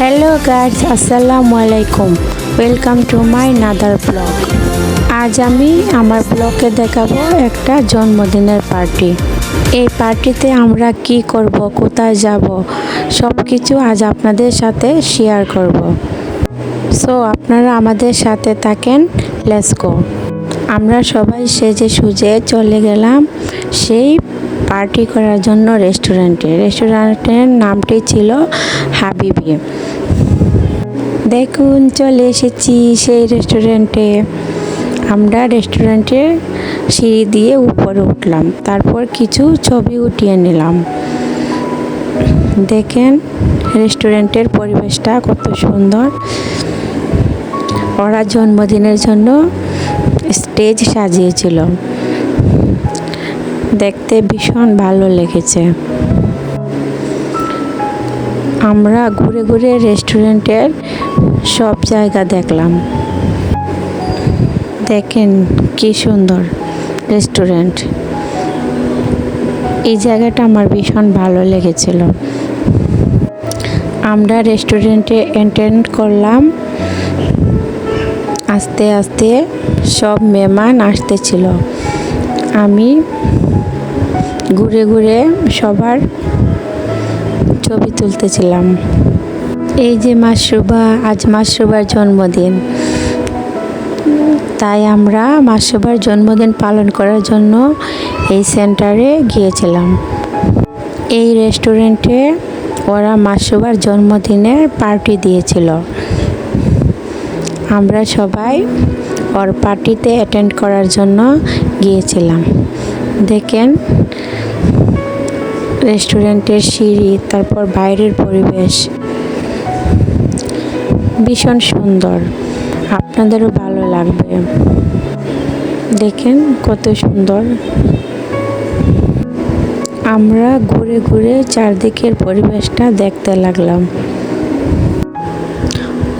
Hello guys আসসালামু আলাইকুম welcome to my another vlog আজ আমি আমার ব্লগে দেখাবো একটা জন্মদিনের পার্টি এই পার্টিতে আমরা কি করব, কোথায় যাব সব কিছু আজ আপনাদের সাথে শেয়ার করব। সো আপনারা আমাদের সাথে থাকেন লেটস গো আমরা সবাই সেজে সুজে চলে গেলাম সেই পার্টি করার জন্য রেস্টুরেন্টে রেস্টুরেন্টের নামটি ছিল হাবিবি। দেখুন, চলে এসেছি সেই রেস্টুরেন্টে আমরা রেস্টুরেন্টে সিঁড়ি দিয়ে উপরে উঠলাম, তারপর কিছু ছবি উঠিয়ে নিলাম। দেখেন রেস্টুরেন্টের পরিবেশটা কত সুন্দর। ওরা জন্মদিনের জন্য স্টেজ সাজিয়েছিল। দেখতে ভীষণ ভালো লেগেছে। আমরা ঘুরে ঘুরে রেস্টুরেন্টের সব জায়গা দেখলাম। দেখেন কি সুন্দর রেস্টুরেন্ট এই জায়গাটা আমার ভীষণ ভালো লেগেছিল। আমরা রেস্টুরেন্টে অ্যাটেন্ড করলাম। আস্তে আস্তে সব মেহমান আসতেছিল। আমি ঘুরে ঘুরে সবার ছবি তুলতেছিলাম। এই যে মাসরুবা আজ মাসরুবার জন্মদিন। তাই আমরা মাসরুবার জন্মদিন পালন করার জন্য এই সেন্টারে গিয়েছিলাম। এই রেস্টুরেন্টে ওরা মাসরুবার জন্মদিনের পার্টি দিয়েছিল। আমরা সবাই ওর পার্টিতে অ্যাটেন্ড করার জন্য গিয়েছিলাম। দেখেন রেস্টুরেন্টের সিঁড়ি, তারপর বাইরের পরিবেশ। ভীষণ সুন্দর। আপনাদেরও ভালো লাগবে। দেখেন কত সুন্দর। আমরা ঘুরে ঘুরে চারদিকের পরিবেশটা দেখতে লাগলাম।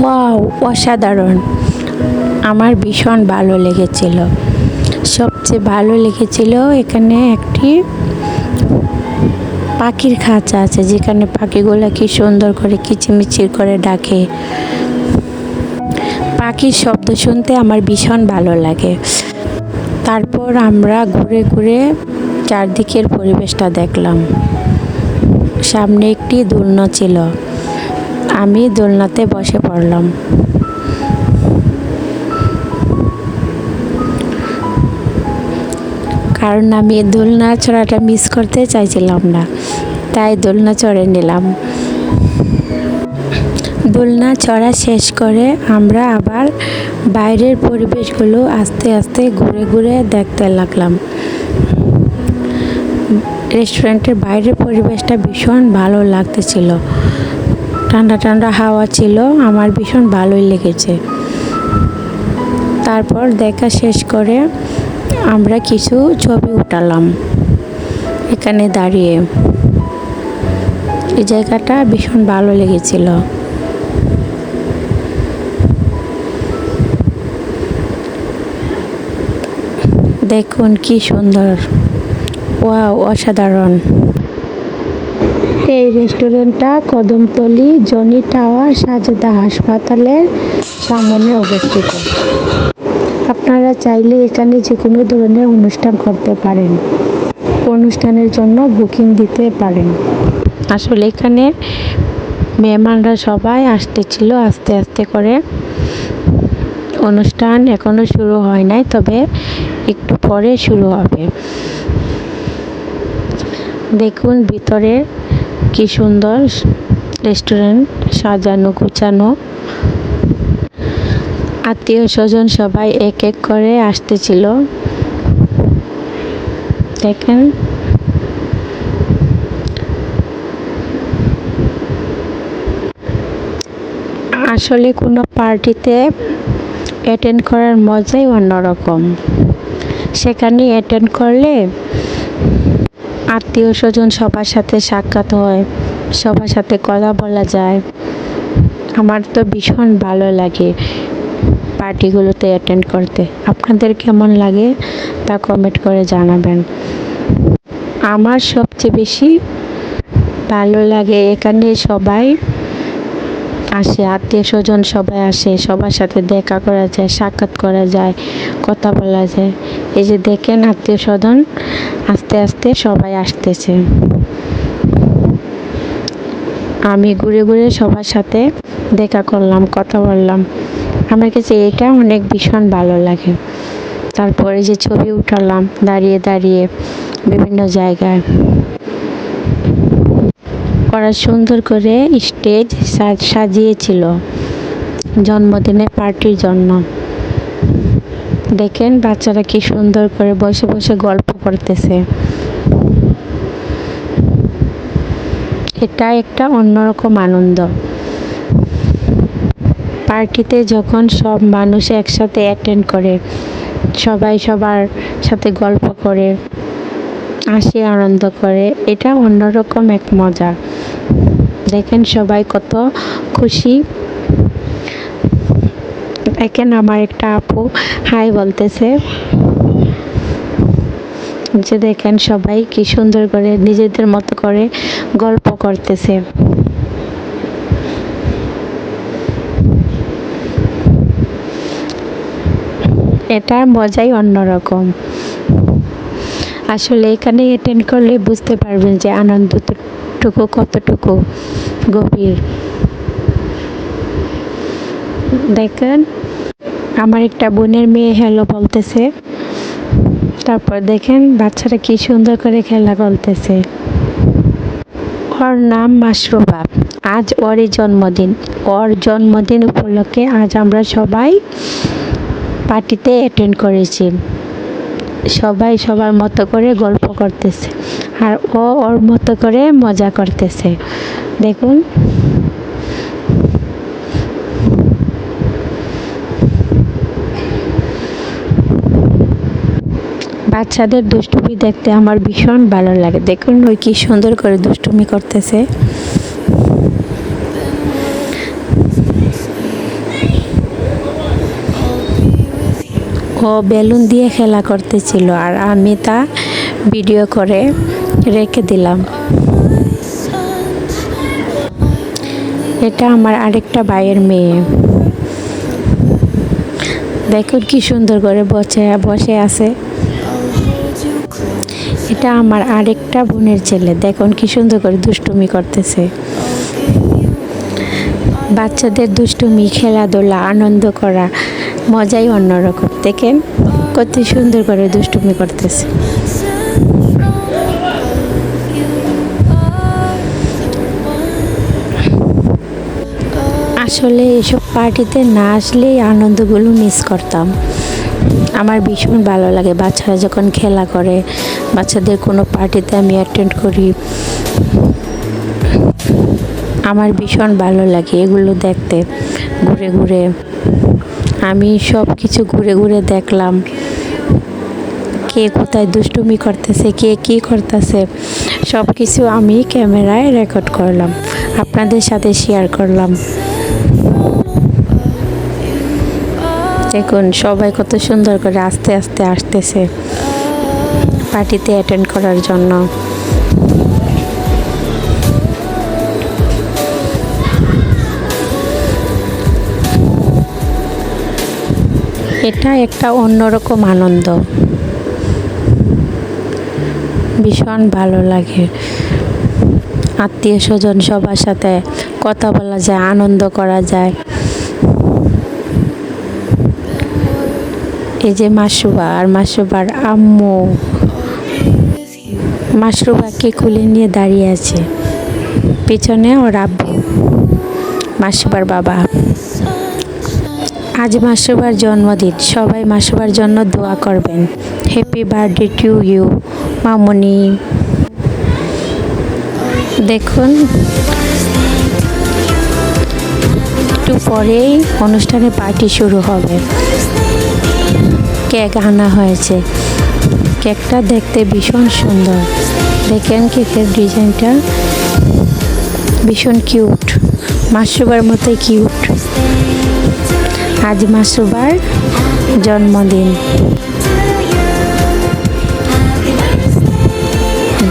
ওয়াও, অসাধারণ। আমার ভীষণ ভালো লেগেছিল। সবচেয়ে ভালো লেগেছিল এখানে একটি পাখির খাঁচা আছে, যেখানে পাখিগুলো কি সুন্দর করে কিচিমিচির করে ডাকে। পাখির শব্দ শুনতে আমার ভীষণ ভালো লাগে। তারপর আমরা ঘুরে ঘুরে চারদিকের পরিবেশটা দেখলাম। সামনে একটি দোলনা ছিল। আমি দোলনাতে বসে পড়লাম। কারণ আমি দোলনা চড়াটা মিস করতে চাইছিলাম না। তাই দোলনা চড়ে নিলাম। দোলনা চড়া শেষ করে আমরা আবার বাইরের পরিবেশগুলো আস্তে আস্তে ঘুরে ঘুরে দেখতে লাগলাম। রেস্টুরেন্টের বাইরের পরিবেশটা ভীষণ ভালো লাগতেছিল। ঠান্ডা ঠান্ডা হাওয়া ছিল, আমার ভীষণ ভালোই লেগেছে। তারপর দেখা শেষ করে আমরা কিছু ছবি উঠালাম। এখানে দাঁড়িয়ে। এই জায়গাটা ভীষণ ভালো লেগেছিল। দেখুন কি সুন্দর। ওয়াও, অসাধারণ। এই রেস্টুরেন্টটা কদমতলি জনি টাওয়ার সাজেদা হাসপাতালের সামনে অবস্থিত। আপনারা চাইলে এখানে যে কোনো ধরনের অনুষ্ঠান করতে পারেন। অনুষ্ঠানের জন্য বুকিং দিতে পারেন। আসলে এখানে মেহমানরা সবাই আসতেছিল আস্তে আস্তে করে। অনুষ্ঠান এখনও শুরু হয় নাই, তবে একটু পরে শুরু হবে। দেখুন ভিতরে কি সুন্দর রেস্টুরেন্ট সাজানো, গুছানো। আত্মীয় স্বজন সবাই এক এক করে আসতেছিল। দেখেন। আসলে কোনো পার্টিতে অ্যাটেন্ড করার মজাই অন্যরকম। সেখানে অ্যাটেন্ড করলে আত্মীয় স্বজন সবার সাথে সাক্ষাৎ হয়, সবার সাথে কথা বলা যায়। আমার তো ভীষণ ভালো লাগে পার্টিগুলোতে অ্যাটেন্ড করতে। আপনাদের কেমন লাগে তা কমেন্ট করে জানাবেন। আমার সবচেয়ে বেশি ভালো লাগে এখানে সবাই আসে, আত্মীয় স্বজন সবাই আসে, সবার সাথে দেখা করা যায়, সাক্ষাৎ করা যায়, কথা বলা যায়। এই যে দেখেন আত্মীয় স্বজন, আস্তে আস্তে সবাই আসতেছে। আমি ঘুরে ঘুরে সবার সাথে দেখা করলাম, কথা বললাম। আমার কাছে এটা অনেক ভীষণ ভালো লাগে। তারপরে যে ছবি উঠালাম, দাঁড়িয়ে দাঁড়িয়ে বিভিন্ন জায়গায়। ওরা সুন্দর করে স্টেজ সাজিয়েছিল। জন্মদিনের পার্টির জন্য। দেখেন বাচ্চারা কি সুন্দর করে বসে বসে গল্প করতেছে। এটা একটা অন্যরকম আনন্দ। পার্টিতে যখন সব মানুষ একসাথে অ্যাটেন্ড করে, সবাই সবার সাথে গল্প করে, হাসি আনন্দ করে, এটা অন্যরকম এক মজা। দেখেন সবাই কত খুশি। দেখেন আমার একটা আপু, হাই বলতেছে। যে দেখেন সবাই কি সুন্দর করে নিজেদের মতো করে গল্প করতেছে। এটার মজাই অন্যরকম। আসলে এখানে অ্যাটেন্ড করলে বুঝতে পারবেন যে আনন্দটুকু কতটুকু কতটুকু গভীর? দেখেন, আমার একটা বোনের মেয়ে হ্যালো বলতেছে। তারপর দেখেন, বাচ্চারা কি সুন্দর করে খেলা করতেছে। ওর নাম মাশরুফা আজ ওরই জন্মদিন। ওর জন্মদিন উপলক্ষে আজ আমরা সবাই পার্টিতে অ্যাটেন্ড করেছি। সবাই সবার মতো করে গল্প করতেছে। আর ও ওর মতো করে মজা করতেছে। দেখুন। বাচ্চাদের দুষ্টুমি দেখতে আমার ভীষণ ভালো লাগে। দেখুন ওই কি সুন্দর করে দুষ্টুমি করতেছে। ও বেলুন দিয়ে খেলা করতেছিল আর আমি তা ভিডিও করে রেখে দিলাম। এটা আমার আরেকটা ভাইয়ের মেয়ে। দেখুন কি সুন্দর করে বসে বসে আছে। এটা আমার আরেকটা বোনের ছেলে। দেখুন কি সুন্দর করে দুষ্টুমি করতেছে। বাচ্চাদের দুষ্টুমি, খেলাধুলা, আনন্দ করা, মজাই অন্যরকম। দেখেন কত সুন্দর করে দুষ্টুমি করতেছে। আসলে এসব পার্টিতে না আসলেই আনন্দগুলো মিস করতাম। আমার ভীষণ ভালো লাগে। বাচ্চারা যখন খেলা করে, বাচ্চাদের কোনো পার্টিতে আমি অ্যাটেন্ড করি, আমার ভীষণ ভালো লাগে এগুলো দেখতে। ঘুরে ঘুরে। আমি সব কিছু ঘুরে ঘুরে দেখলাম। কে কোথায় দুষ্টুমি করতেছে, কে কী করতেছে সব কিছু আমি ক্যামেরায় রেকর্ড করলাম। আপনাদের সাথে শেয়ার করলাম। দেখুন, সবাই কত সুন্দর করে আস্তে আস্তে আসতেছে পার্টিতে অ্যাটেন্ড করার জন্য। এটা একটা অন্যরকম আনন্দ। ভীষণ ভালো লাগে। আত্মীয় স্বজন সবার সাথে কথা বলা যায়, আনন্দ করা যায়। এই যে মাসুবা আর মাসুবার আম্মু। মাসরুবাকে খুলে নিয়ে দাঁড়িয়ে আছে। পিছনে ওর আব্বু মাসুবার বাবা। আজ মাসুবার জন্মদিন, সবাই মাসুবার জন্য দোয়া করবেন। হ্যাপি বার্থডে টু ইউ মামনি। দেখুন। একটু পরেই অনুষ্ঠানে পার্টি শুরু হবে। কেক আনা হয়েছে। কেকটা দেখতে ভীষণ সুন্দর। দেখেন কেকের ডিজাইনটা। ভীষণ কিউট মাসুবার মতোই কিউট আজ মাসুবার জন্মদিন।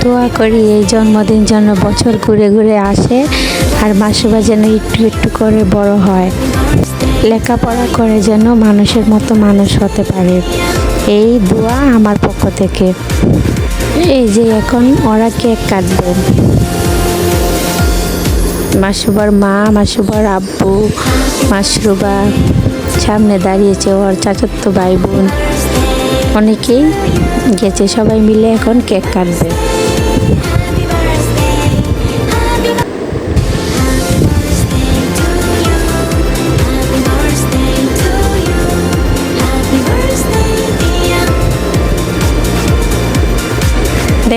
দোয়া করি এই জন্মদিন যেন বছর ঘুরে ঘুরে আসে। আর মাসুবা যেন একটু একটু করে বড় হয়। লেখাপড়া করে যেন মানুষের মতো মানুষ হতে পারে। এই দোয়া আমার পক্ষ থেকে। এই যে এখন ওরা কেক কাটবে। মাসুবার মা, মাসুবার আব্বু, মাসরুবা সামনে দাঁড়িয়েছে ওর চাচাতো ভাই বোন। অনেকেই গেছে, সবাই মিলে এখন কেক কাটবে।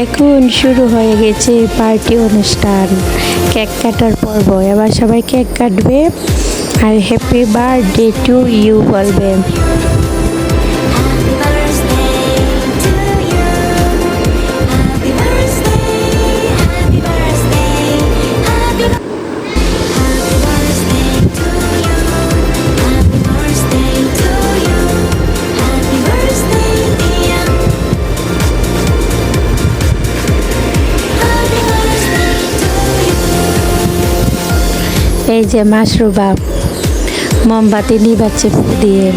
দেখুন শুরু হয়ে গেছে পার্টি অনুষ্ঠান। কেক কাটার পর্ব। এবার সবাই কেক কাটবে। আর হ্যাপি বার্থডে টু ইউ বলবে। এই যে মাশরুবা মোমবাতি নিবাচ্ছে দিয়ে।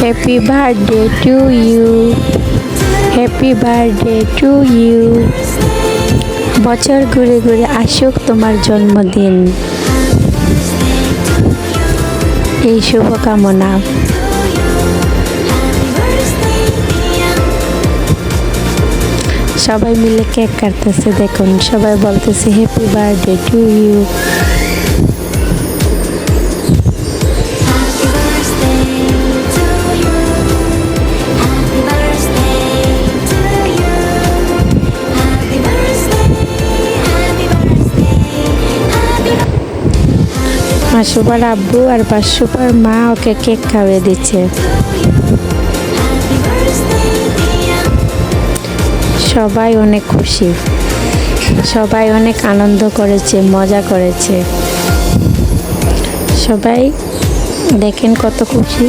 Happy birthday to you happy birthday to you বছর ঘুরে ঘুরে আসুক তোমার জন্মদিন। এই শুভকামনা। সবাই মিলে কেক কাটতেছে, দেখুন। সবাই বলতেছে হ্যাপি বার্থডে টু ইউ মাসুবার আব্বু আর বাসুবার মা ওকে কেক খাওয়ে দিচ্ছে। সবাই অনেক খুশি। সবাই অনেক আনন্দ করেছে, মজা করেছে। সবাই দেখেন কত খুশি।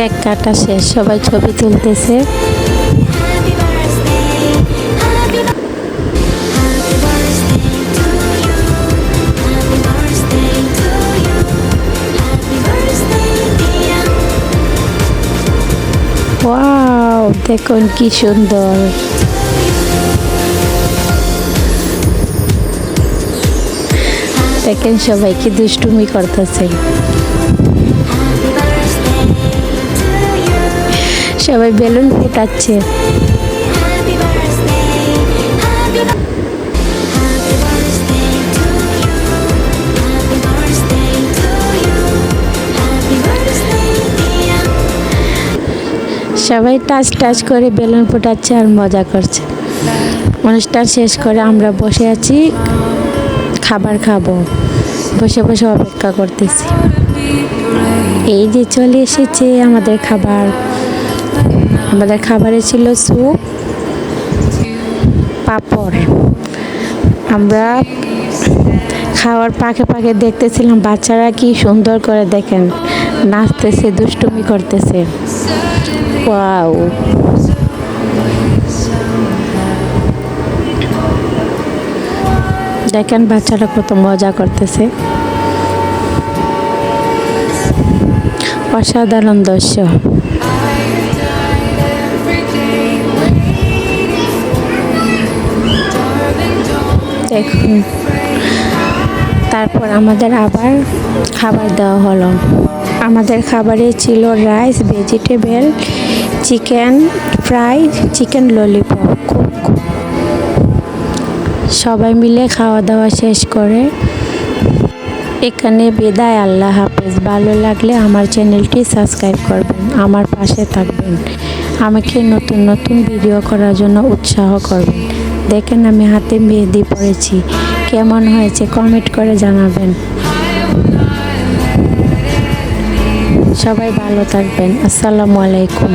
কেক কাটা শেষ সবাই ছবি তুলতেছে। দেখুন কি সুন্দর। দেখেন সবাই কি দুষ্টুমি করতেছে। সবাই বেলুন ফুটাচ্ছে। সবাই টাচ টাচ করে বেলুন ফোটাচ্ছে আর মজা করছে। অনুষ্ঠান শেষ করে আমরা বসে আছি, খাবার খাব। বসে বসে অপেক্ষা করতেছি। এই যে চলে এসেছে আমাদের খাবার। আমাদের খাবারে ছিল স্যুপ, পাপড়। আমরা খাওয়ার পাকে পাকে দেখতেছিলাম, বাচ্চারা কি সুন্দর করে দেখেন, নাচতেছে, দুষ্টুমি করতেছে। ওয়াও। দেখেন বাচ্চারা কত মজা করতেছে। অসাধারণ দৃশ্য। দেখুন তারপর আমাদের আবার খাবার দেওয়া হলো। আমাদের খাবারে ছিল rice vegetable chicken fry chicken lollipop খুব। সবাই মিলে খাওয়া দাওয়া শেষ করে। এখানে বেদায়, আল্লাহ হাফেজ। ভালো লাগলে আমার চ্যানেলটি সাবস্ক্রাইব করবেন, আমার পাশে থাকবেন। আমাকে নতুন নতুন ভিডিও করার জন্য উৎসাহ করবেন। দেখেন আমি হাতে মেহেদি পড়েছি কেমন হয়েছে কমেন্ট করে জানাবেন। সবাই ভালো থাকবেন। আসসালামু আলাইকুম।